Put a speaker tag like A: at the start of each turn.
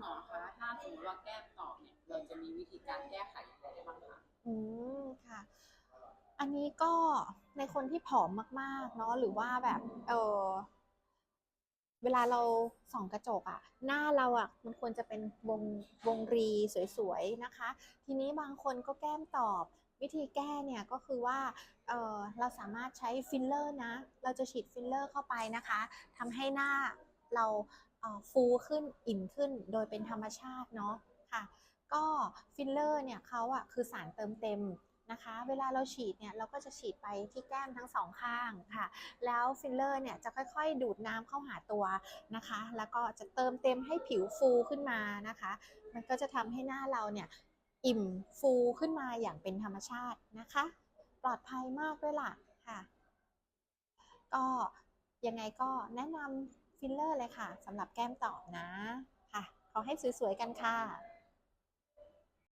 A: หมอคะถ้าสมมติว่าแก้มตอบเนี่ย เราจะมีวิธีการแก้ไขอย่างไรได้บ้างคะ
B: อืมค่ะ อันนี้ก็ในคนที่ผอมมากๆเนาะหรือว่าแบบ เออเวลาเราส่องกระจกอะหน้าเราอะมันควรจะเป็นวงวงรีสวยๆนะคะ ทีนี้บางคนก็แก้มตอบ วิธีแก้เนี่ยก็คือว่าเออเราสามารถใช้ฟิลเลอร์นะ เราจะฉีดฟิลเลอร์เข้าไปนะคะทำให้หน้าเรา ฟูขึ้นอิ่มขึ้นโดยเป็นธรรมชาติเนาะค่ะ ก็ฟิลเลอร์เนี่ยเขาอะคือสารเติมเต็มนะคะ เวลาเราฉีดเนี่ยเราก็จะฉีดไปที่แก้มทั้งสองข้างค่ะ แล้วฟิลเลอร์เนี่ยจะค่อยๆ ดูดน้ำเข้าหาตัวนะคะ แล้วก็จะเติมเต็มให้ผิวฟูขึ้นมานะคะ มันก็จะทำให้หน้าเราเนี่ยอิ่มฟูขึ้นมาอย่างเป็นธรรมชาตินะคะ ปลอดภัยมากด้วยล่ะค่ะ ก็ยังไงก็แนะนำ ฟิลเลอร์เลยค่ะสำหรับแก้มตอบนะค่ะขอให้สวยๆกันค่ะ